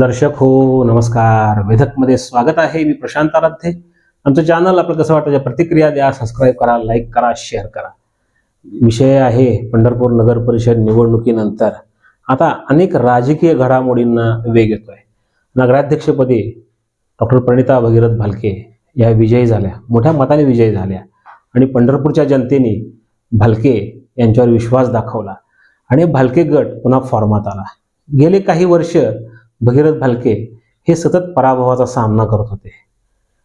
दर्शक हो नमस्कार. वेधकमध्ये स्वागत आहे. मी प्रशांत आराध्ये. आमचं चॅनल आपलं कसं वाटतं? प्रतिक्रिया द्या सबस्क्राईब करा लाईक करा शेअर करा. विषय आहे पंढरपूर नगर परिषद निवडणुकीनंतर. आता अनेक राजकीय घडामोडींना वेग येतोय. नगराध्यक्षपदी डॉक्टर प्रणिता भगीरथ भालके या विजयी झाल्या. मोठ्या मताने विजयी झाल्या. आणि पंढरपूरच्या जनतेने भालके यांच्यावर विश्वास दाखवला. आणि भालके गट पुन्हा फॉर्मात आला. गेले काही वर्ष भगीरथ भालके हे सतत पराभवाचा सामना करत होते.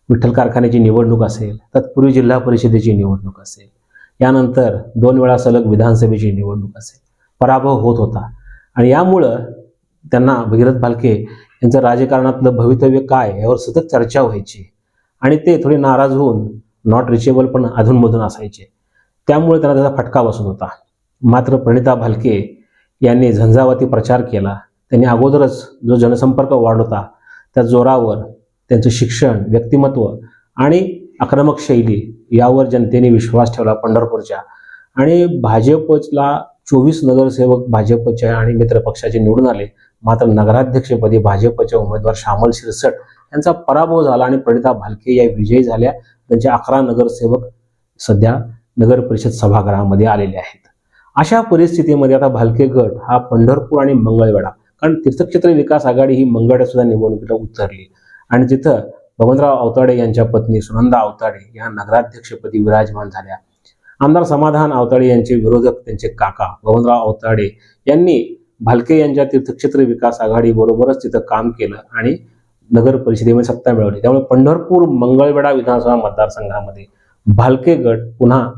विठ्ठल कारखान्याची निवडणूक असेल तत्पूर्वी जिल्हा परिषदेची निवडणूक असेल यानंतर दोन वेळा सलग विधानसभेची निवडणूक असेल. पराभव होत होता. आणि यामुळं त्यांना भगीरथ भालके यांचं राजकारणातलं भवितव्य काय यावर सतत चर्चा व्हायची. आणि ते थोडे नाराज होऊन नॉट रिचेबल पण अधूनमधून असायचे. त्यामुळे त्यांना त्याचा फटका बसत होता. मात्र प्रणिता भालके यांनी झंझावाती प्रचार केला. त्यांनी अगोदरच जो जनसंपर्क वाढवता त्या जोरावर त्यांचं शिक्षण व्यक्तिमत्व आणि आक्रमक शैली यावर जनतेने विश्वास ठेवला पंढरपूरच्या. आणि भाजपला चोवीस नगरसेवक भाजपच्या आणि मित्रपक्षाचे निवडून आले. मात्र नगराध्यक्षपदी भाजपचे उमेदवार श्यामल शिरसट यांचा पराभव झाला आणि प्रणिता भालके या विजयी झाल्या. त्यांचे अकरा नगरसेवक सध्या नगर परिषद सभागृहामध्ये आलेले आहेत. अशा परिस्थितीमध्ये आता भालके गट हा पंढरपूर आणि मंगळवेढा कारण तीर्थक्षेत्र विकास आघाडी ही मंगळवेढा सुद्धा निवडणुकीला उतरली. आणि तिथं भगवंतराव अवताडे यांच्या पत्नी सुनंदा अवताडे या नगराध्यक्षपदी विराजमान झाल्या. आमदार समाधान अवताडे यांचे विरोधक त्यांचे काका भगवंतराव अवताडे यांनी भालके यांच्या तीर्थक्षेत्र विकास आघाडी बरोबरच तिथं काम केलं आणि नगर परिषदेमध्ये सत्ता मिळवली. त्यामुळे पंढरपूर मंगळवेढा विधानसभा मतदारसंघामध्ये भालके गट पुन्हा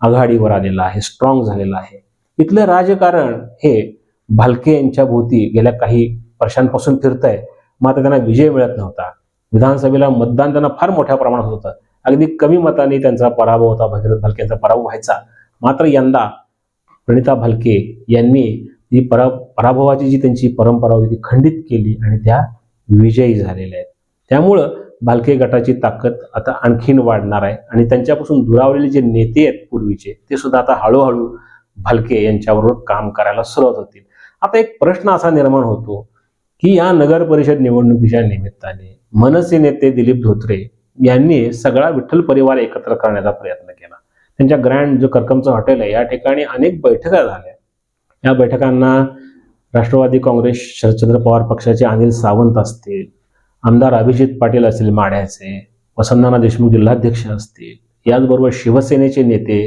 आघाडीवर आलेला आहे स्ट्रॉंग झालेला आहे. इथलं राजकारण हे भालके यांच्या भोवती गेल्या काही वर्षांपासून फिरत आहे मात्र त्यांना विजय मिळत नव्हता. विधानसभेला मतदान त्यांना फार मोठ्या प्रमाणात होतं अगदी कमी मताने त्यांचा पराभव होता भगीरथ भालके यांचा पराभव व्हायचा. मात्र यंदा प्रणिता भालके यांनी ही परा पराभवाची जी त्यांची परंपरा होती ती खंडित केली आणि त्या विजयी झालेल्या आहेत. त्यामुळं भालके गटाची ताकद आता आणखीन वाढणार आहे आणि त्यांच्यापासून दुरावलेले जे नेते आहेत पूर्वीचे ते सुद्धा आता हळूहळू भालके यांच्याबरोबर काम करायला सुरुवात होतील. आता एक प्रश्न असा निर्माण होतो की या नगर परिषद निवडणुकीच्या निमित्ताने मनसे नेते दिलीप धोत्रे यांनी सगळा विठ्ठल परिवार एकत्र करण्याचा प्रयत्न केला. त्यांच्या ग्रँड जो करकमचं हॉटेल आहे या ठिकाणी अनेक बैठका झाल्या. या बैठकांना राष्ट्रवादी काँग्रेस शरदचंद्र पवार पक्षाचे अनिल सावंत असतील आमदार अभिजित पाटील असतील माढ्याचे वसंतनाना देशमुख जिल्हाध्यक्ष असतील याचबरोबर शिवसेनेचे नेते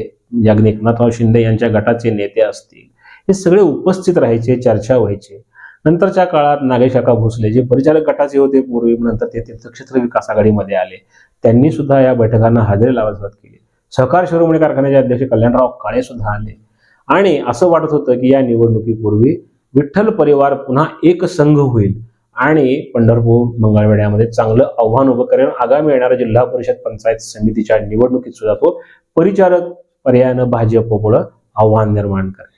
याज्ञ एकनाथराव शिंदे यांच्या गटाचे नेते असतील हे सगळे उपस्थित राहायचे चर्चा व्हायचे. नंतरच्या काळात नागेश काका भोसले जे परिचारक गटाचे होते पूर्वी नंतर ते तीर्थक्षेत्र विकास आघाडीमध्ये आले. त्यांनी सुद्धा या बैठकांना हजेरी लावायला सुरुवात केली. सहकार शिरोमणी कारखान्याचे अध्यक्ष कल्याणराव काळे सुद्धा आले. आणि असं वाटत होतं की या निवडणुकीपूर्वी विठ्ठल परिवार पुन्हा एक संघ होईल आणि पंढरपूर मंगळवेढ्यामध्ये चांगलं आव्हान उभं करेल. आगामी येणाऱ्या जिल्हा परिषद पंचायत समितीच्या निवडणुकीत सुद्धा तो परिचारक पर्यायानं भाजपपुढं आव्हान निर्माण करेल.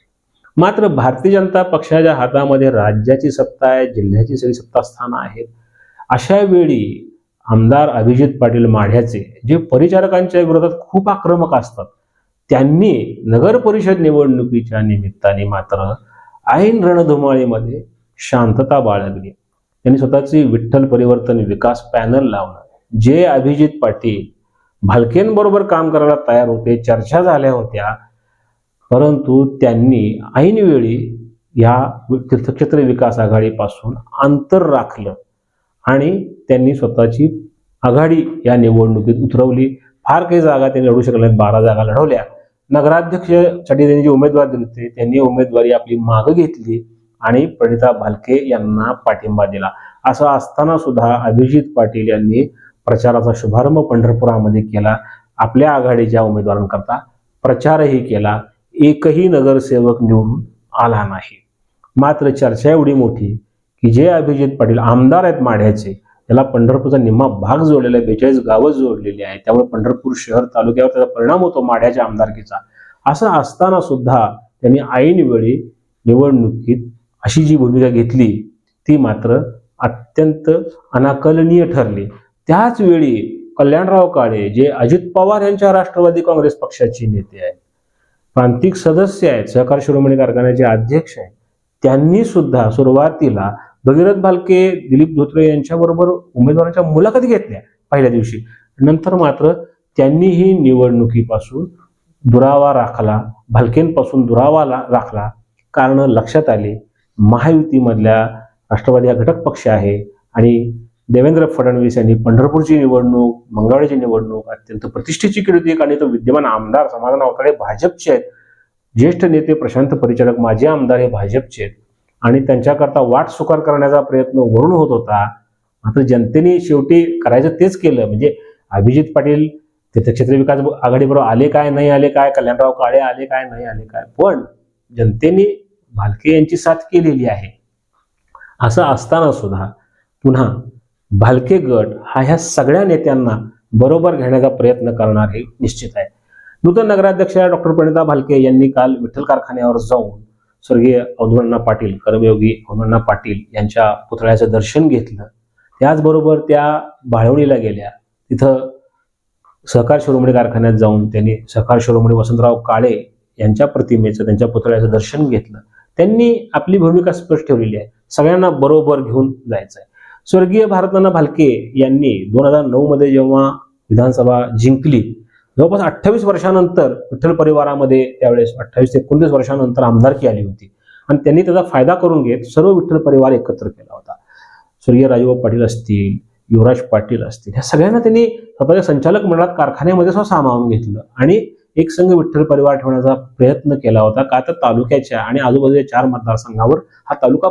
मात्र भारतीय जनता पक्षाच्या हातामध्ये राज्याची सत्ता आहे जिल्ह्याची सगळी सत्तास्थानं आहेत. अशा वेळी आमदार अभिजित पाटील माढ्याचे जे परिचारकांच्या विरोधात खूप आक्रमक असतात त्यांनी नगर परिषद निवडणुकीच्या निमित्ताने मात्र ऐन रणधुमाळीमध्ये शांतता बाळगली. त्यांनी स्वतःची विठ्ठल परिवर्तन विकास पॅनल लावलं. जे अभिजित पाटील भालकेंबरोबर काम करायला तयार होते चर्चा झाल्या होत्या परंतु त्यांनी ऐनवेळी ह्या तीर्थक्षेत्र विकास आघाडीपासून अंतर राखलं आणि त्यांनी स्वतःची आघाडी या निवडणुकीत उतरवली. फार काही जागा त्यांनी लढू शकल्या बारा जागा लढवल्या. नगराध्यक्षसाठी त्यांनी जे उमेदवार दिले होते त्यांनी उमेदवारी आपली मागं घेतली आणि प्रणिता भालके यांना पाठिंबा दिला. असं असताना सुद्धा अभिजित पाटील यांनी प्रचाराचा शुभारंभ पंढरपुरामध्ये केला. आपल्या आघाडीच्या उमेदवारांकरता प्रचारही केला. एकही नगरसेवक निवडून आला नाही. मात्र चर्चा एवढी मोठी की जे अभिजित पाटील आमदार आहेत माढ्याचे त्याला पंढरपूरचा निम्मा भाग जोडलेला आहे बेचाळीस गावं जोडलेली आहे त्यामुळे पंढरपूर शहर तालुक्यावर त्याचा परिणाम होतो माढ्याच्या आमदारकीचा. असं असताना सुद्धा त्यांनी ऐनवेळी निवडणुकीत अशी जी भूमिका घेतली ती मात्र अत्यंत अनाकलनीय ठरली. त्याच वेळी कल्याणराव काळे जे अजित पवार यांच्या राष्ट्रवादी काँग्रेस पक्षाचे नेते आहेत प्रांतिक सदस्य आहेत. सहकार शिरोमणी कारखान्याचे अध्यक्ष आहेत. त्यांनी सुद्धा सुरुवातीला भगीरथ भालके दिलीप धोत्रे यांच्याबरोबर उमेदवारांच्या मुलाखती घेतल्या पहिल्या दिवशी. नंतर मात्र त्यांनीही निवडणुकीपासून दुरावा राखला भालकेंपासून दुरावा ला- राखला. कारण लक्षात आले महायुतीमधल्या राष्ट्रवादी हा घटक पक्ष आहे आणि देवेंद्र फडणवीस यांनी पंढरपूरची निवडणूक मंगळवारीची निवडणूक अत्यंत प्रतिष्ठेची केली होती. आणि तो विद्यमान आमदार समाधान अवताडे भाजपचे आहेत. ज्येष्ठ नेते प्रशांत परिचारक माजी आमदार हे भाजपचे आहेत. आणि त्यांच्याकरता वाट सुकार करण्याचा प्रयत्न वरून होत होता. मात्र जनतेने शेवटी करायचं तेच केलं. म्हणजे अभिजित पाटील तीर्थक्षेत्र विकास आघाडीबरोबर आले काय नाही आले काय कल्याणराव काळे आले काय नाही आले काय. पण जनतेने भालके यांची साथ केलेली आहे. असं असताना सुद्धा पुन्हा भालके गट हा ह्या सगळ्या नेत्यांना बरोबर घेण्याचा प्रयत्न करणार हे निश्चित आहे. नूतन नगराध्यक्ष डॉक्टर प्रणिता भालके यांनी काल विठ्ठल कारखान्यावर जाऊन स्वर्गीय औदवण्णा पाटील कर्मयोगी औदवण्णा पाटील यांच्या पुतळ्याचं दर्शन घेतलं. त्याचबरोबर त्या बाळवणीला गेल्या. तिथं सहकार शिरोमणी कारखान्यात जाऊन त्यांनी सहकार शिरोमणी वसंतराव काळे यांच्या प्रतिमेचं त्यांच्या पुतळ्याचं दर्शन घेतलं. त्यांनी आपली भूमिका स्पष्ट ठेवलेली आहे. सगळ्यांना बरोबर घेऊन जायचं आहे स्वर्गीय भारतनाना भालके यांनी दोन हजार नऊ मध्ये जेव्हा विधानसभा जिंकली जवळपास अठ्ठावीस वर्षानंतर विठ्ठल परिवारामध्ये त्यावेळेस अठ्ठावीस ते एकोणतीस वर्षानंतर आमदारकी आली होती. आणि त्यांनी त्याचा फायदा करून घेत सर्व विठ्ठल परिवार एकत्र केला होता. स्वर्गीय राजूभाऊ पाटील असतील युवराज पाटील असतील ह्या सगळ्यांना त्यांनी स्वतःच्या संचालक मंडळात कारखान्यामध्ये सुद्धा सामावून घेतलं. आणि एक संघ विठ्ठल परिवार ठेवण्याचा प्रयत्न केला होता. का तर तालुक्याच्या आणि आजूबाजूच्या चार मतदारसंघावर हा तालुका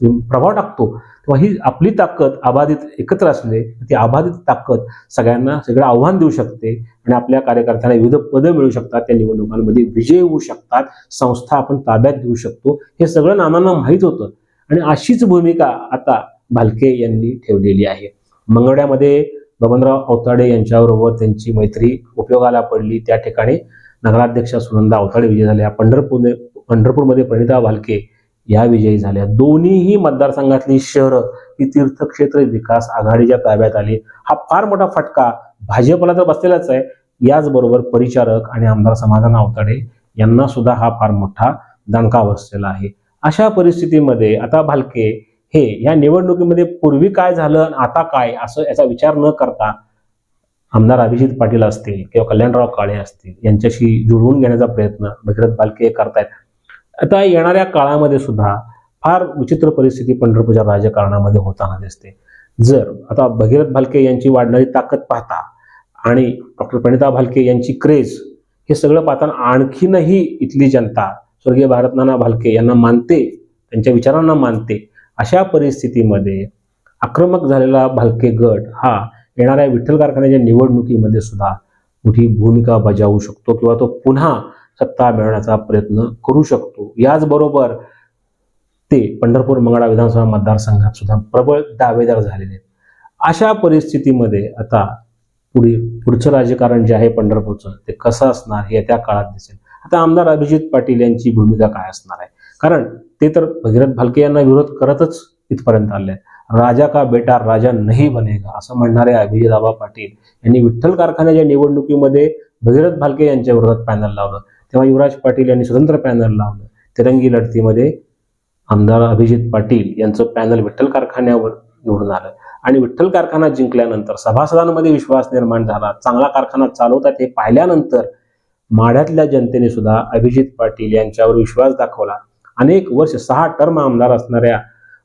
प्रभाव टाकतो. किंवा ही आपली ताकद आबाधित एकत्र असले ती आबाधित ताकद सगळ्यांना सगळं आव्हान देऊ शकते आणि आपल्या कार्यकर्त्यांना विविध पदं मिळू शकतात. त्या निवडणुकांमध्ये विजय होऊ शकतात. संस्था आपण ताब्यात घेऊ शकतो. हे सगळं नानांना माहीत होतं. आणि अशीच भूमिका आता भालके यांनी ठेवलेली आहे. मंगळ्यामध्ये बबनराव अवताडे यांच्याबरोबर त्यांची मैत्री उपयोगाला पडली. त्या ठिकाणी नगराध्यक्ष सुनंदा अवताडे विजय झाल्या पंढरपूर पंढरपूरमध्ये प्रणिता भालके या विजयी झाल्या. दोन्हीही मतदारसंघातली शहरं ही तीर्थक्षेत्र विकास आघाडीच्या ताब्यात आली. हा फार मोठा फटका भाजपला तर बसलेलाच आहे. याचबरोबर परिचारक आणि आमदार समाधान आवताडे यांना सुद्धा हा फार मोठा दणका बसलेला आहे. अशा परिस्थितीमध्ये आता भालके हे या निवडणुकीमध्ये पूर्वी काय झालं आणि आता काय असं याचा विचार न करता आमदार अभिजित पाटील असतील किंवा कल्याणराव काळे असतील यांच्याशी जुळवून घेण्याचा प्रयत्न भगीरथ भालके करतायत. आता येणाऱ्या काळामध्ये सुद्धा फार विचित्र परिस्थिती पंढरपूरच्या राजकारणामध्ये होताना दिसते. जर आता भगीरथ भालके यांची वाढणारी ताकद पाहता आणि डॉक्टर प्रणिता भालके यांची क्रेज हे सगळं पाहताना आणखीनही इथली जनता स्वर्गीय भारतनाना भालके यांना मानते त्यांच्या विचारांना मानते अशा परिस्थितीमध्ये आक्रमक झालेला भालके गट हा येणाऱ्या विठ्ठल कारखान्याच्या निवडणुकीमध्ये सुद्धा मोठी भूमिका बजावू शकतो किंवा तो पुन्हा सत्ता मिळवण्याचा प्रयत्न करू शकतो. याचबरोबर ते पंढरपूर मंगळा विधानसभा मतदारसंघात सुद्धा प्रबळ दावेदार झालेले आहेत. अशा परिस्थितीमध्ये आता पुढे पुढचं राजकारण जे आहे पंढरपूरचं ते कसं असणार हे त्या काळात दिसेल. आता आमदार अभिजित पाटील यांची भूमिका काय असणार आहे? कारण ते तर भगीरथ भालके यांना विरोध करतच इथपर्यंत आले राजा का बेटा राजा नाही बनेगा असं म्हणणारे अभिजित आबा पाटील यांनी विठ्ठल कारखान्याच्या निवडणुकीमध्ये भगीरथ भालके यांच्या विरोधात पॅनल लावलं. तेव्हा युवराज पाटील यांनी स्वतंत्र पॅनल लावलं. तिरंगी लढतीमध्ये आमदार अभिजित पाटील यांचं पॅनल विठ्ठल कारखान्यावर निवडून आलं. आणि विठ्ठल कारखाना जिंकल्यानंतर सभासदांमध्ये विश्वास निर्माण झाला. चांगला कारखाना चालवतात हे पाहिल्यानंतर माढ्यातल्या जनतेने सुद्धा अभिजित पाटील यांच्यावर विश्वास दाखवला. अनेक वर्ष सहा टर्म आमदार असणाऱ्या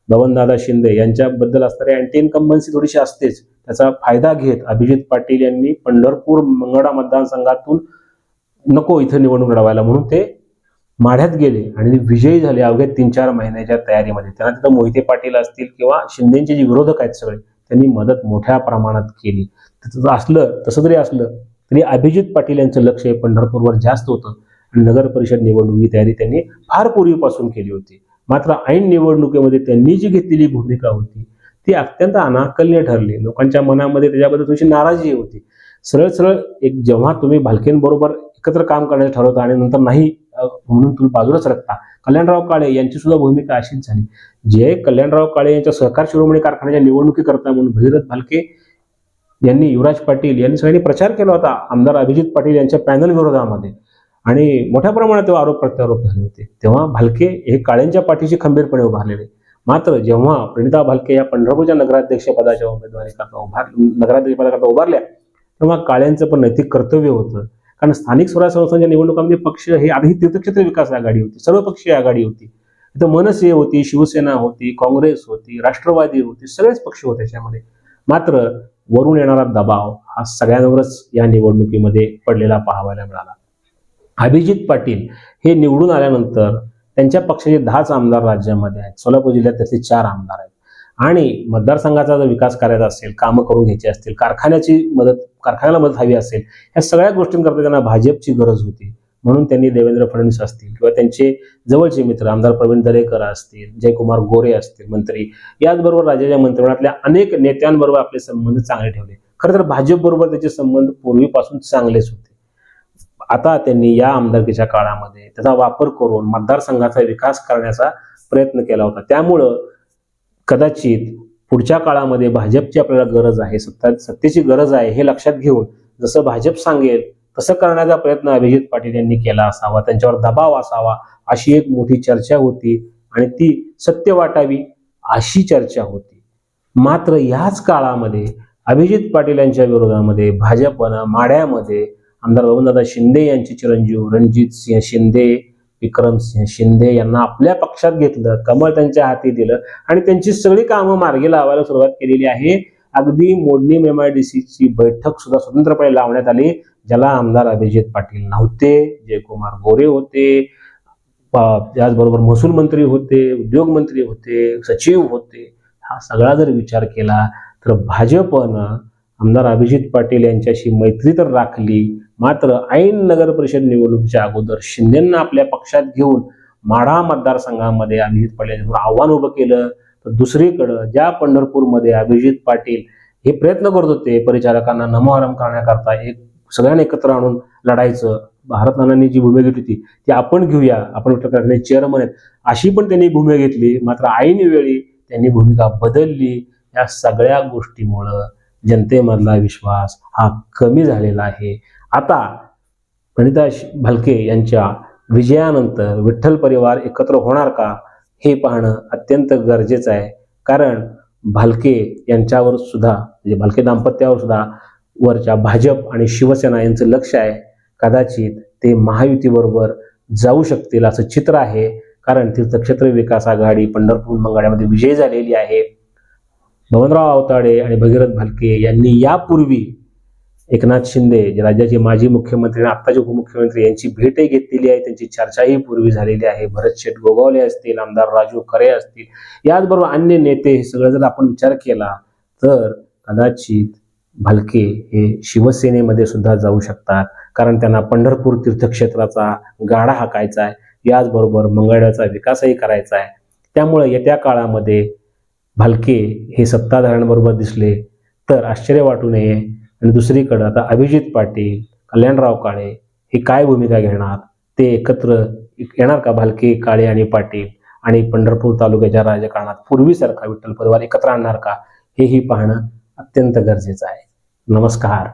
बबनदादा शिंदे यांच्याबद्दल असणारी अँटी इन्कम्बन्सी थोडीशी असतेच. त्याचा फायदा घेत अभिजित पाटील यांनी पंढरपूर मंगळा मतदारसंघातून नको इथं निवडणूक लढवायला म्हणून ते माढ्यात गेले आणि विजयी झाले अवघ्या तीन चार महिन्याच्या तयारीमध्ये. त्यांना तिथं मोहिते पाटील असतील किंवा शिंदेचे जे विरोधक आहेत सगळे त्यांनी मदत मोठ्या प्रमाणात केली. तसं असलं तसं जरी असलं तरी अभिजित पाटील यांचं लक्ष हे पंढरपूरवर जास्त होतं. आणि नगर परिषद निवडणुकी तयारी त्यांनी फार पूर्वीपासून केली होती. मात्र ऐन निवडणुकीमध्ये त्यांनी जी घेतलेली भूमिका होती ती अत्यंत अनाकल्य ठरली. लोकांच्या मनामध्ये त्याच्याबद्दल तुमची नाराजी होती. सरळ सरळ एक जेव्हा तुम्ही भालकेंबरोबर एकत्र काम करण्याचं ठरवतं आणि नंतर नाही म्हणून तुम्ही बाजूलाच रखता कल्याणराव काळे यांची सुद्धा भूमिका अशीच झाली. जे कल्याणराव काळे यांच्या सहकार शिरोमणी कारखान्याच्या निवडणुकी करता म्हणून भगीरथ भालके यांनी युवराज पाटील यांनी सगळ्यांनी प्रचार केला होता आमदार अभिजित पाटील यांच्या पॅनल विरोधामध्ये. आणि मोठ्या प्रमाणात तेव्हा आरोप प्रत्यारोप झाले होते. तेव्हा भालके हे काळ्यांच्या पाठीशी खंबीरपणे उभारलेले मात्र जेव्हा प्रणिता भालके या पंढरपूरच्या नगराध्यक्ष पदाच्या उमेदवारी करता उभार नगराध्यक्ष पदाकरता उभारल्या तेव्हा काळ्यांचं पण नैतिक कर्तव्य होतं. कारण स्थानिक स्वराज्य संस्थांच्या निवडणुकांमध्ये पक्ष हे आधी तीर्थक्षेत्र विकास आघाडी होती सर्वपक्षीय आघाडी होती. इथं मनसे होती शिवसेना होती काँग्रेस होती राष्ट्रवादी होती सगळेच पक्ष होते त्याच्यामध्ये. मात्र वरून येणारा दबाव हा सगळ्यांवरच या निवडणुकीमध्ये पडलेला पाहायला मिळाला. अभिजित पाटील हे निवडून आल्यानंतर त्यांच्या पक्षाचे दहाच आमदार राज्यामध्ये आहेत. सोलापूर जिल्ह्यात त्याचे चार आमदार आहेत. आणि मतदारसंघाचा जर विकास करायचा असेल कामं करून घ्यायची असतील कारखान्याची मदत कारखान्याला मदत हवी असेल या सगळ्या गोष्टींकरता त्यांना भाजपची गरज होती. म्हणून त्यांनी देवेंद्र फडणवीस असतील किंवा त्यांचे जवळचे मित्र आमदार प्रवीण दरेकर असतील जयकुमार गोरे असतील मंत्री याचबरोबर राज्याच्या मंत्रिमंडळातल्या अनेक नेत्यांबरोबर आपले संबंध चांगले ठेवले. खरं तर भाजपबरोबर त्याचे संबंध पूर्वीपासून चांगलेच होते. आता त्यांनी या आमदारकीच्या काळामध्ये त्याचा वापर करून मतदारसंघाचा विकास करण्याचा प्रयत्न केला होता. त्यामुळं कदाचित पुढच्या काळामध्ये भाजपची आपल्याला गरज आहे सत्ता सत्तेची गरज आहे हे लक्षात घेऊन जसं भाजप सांगेल तसं करण्याचा प्रयत्न अभिजित पाटील यांनी केला असावा त्यांच्यावर दबाव असावा अशी एक मोठी चर्चा होती आणि ती सत्य वाटावी अशी चर्चा होती. मात्र याच काळामध्ये अभिजित पाटील यांच्या विरोधामध्ये भाजपनं माड्यामध्ये आमदार बबनदादा शिंदे यांचे चिरंजीव रणजित सिंह शिंदे विक्रम सिंह शिंदे यांना आपल्या पक्षात घेतलं कमळ त्यांच्या हाती दिलं आणि त्यांची सगळी कामं मार्गी लावायला सुरुवात केलेली आहे. अगदी मोडणी एम आय डी बैठक सुद्धा स्वतंत्रपणे लावण्यात आली ज्याला आमदार अभिजित पाटील नव्हते जयकुमार गोरे होते त्याचबरोबर महसूल मंत्री होते उद्योग मंत्री होते सचिव होते हा सगळा जर विचार केला तर भाजपनं आमदार अभिजित पाटील यांच्याशी मैत्री तर राखली मात्र ऐन नगर परिषद निवडणुकीच्या अगोदर शिंदेंना आपल्या पक्षात घेऊन माढा मतदारसंघामध्ये अभिजित पाटील यांच्यासमोर आव्हान उभं केलं. तर दुसरीकडं ज्या पंढरपूरमध्ये अभिजित पाटील हे प्रयत्न करत होते परिचारकांना नमोहरम करण्याकरता एक सगळ्यांना एकत्र आणून लढायचं. भारत नानांनी जी भूमिका घेतली होती ती आपण घेऊया. आपण विठ्ठल कारखाने चेअरमन आहेत. अशी पण त्यांनी भूमिका घेतली. मात्र ऐन वेळी त्यांनी भूमिका बदलली. या सगळ्या गोष्टीमुळं जनतेमधला विश्वास हा कमी झालेला आहे. आता प्रणिता भालके यांच्या विजयानंतर विठ्ठल परिवार एकत्र होणार का हे पाहणं अत्यंत गरजेचं आहे. कारण भालके यांच्यावर सुद्धा म्हणजे भालके दाम्पत्यावर सुद्धा वरच्या भाजप आणि शिवसेना यांचं लक्ष आहे. कदाचित ते महायुतीबरोबर जाऊ शकतील असं चित्र आहे. कारण तीर्थक्षेत्र विकास आघाडी पंढरपूर मंगळ्यामध्ये विजयी झालेली आहे. भवनराव आवताडे आणि भगीरथ भालके यांनी यापूर्वी एकनाथ शिंदे जे राज्याचे माजी मुख्यमंत्री आणि आत्ताचे उपमुख्यमंत्री यांची भेटही घेतलेली आहे त्यांची चर्चाही पूर्वी झालेली आहे. भरत शेठ गोगावले असतील आमदार राजू खरे असतील याचबरोबर अन्य नेते हे सगळं जर आपण विचार केला तर कदाचित भालके हे शिवसेनेमध्ये सुद्धा जाऊ शकतात. कारण त्यांना पंढरपूर तीर्थक्षेत्राचा गाडा हाकायचा आहे. याचबरोबर मंगळ्याचा विकासही करायचा आहे. त्यामुळे येत्या काळामध्ये भालके हे सत्ताधाऱ्यांबरोबर दिसले तर आश्चर्य वाटू नये. आणि दुसरीकडं आता अभिजित पाटील कल्याणराव काळे हे काय भूमिका घेणार? ते एकत्र येणार का भालके काळे आणि पाटील? आणि पंढरपूर तालुक्याच्या राजकारणात पूर्वीसारखा विठ्ठल परिवार एकत्र आणणार का? हेही पाहणं अत्यंत गरजेचं आहे. नमस्कार.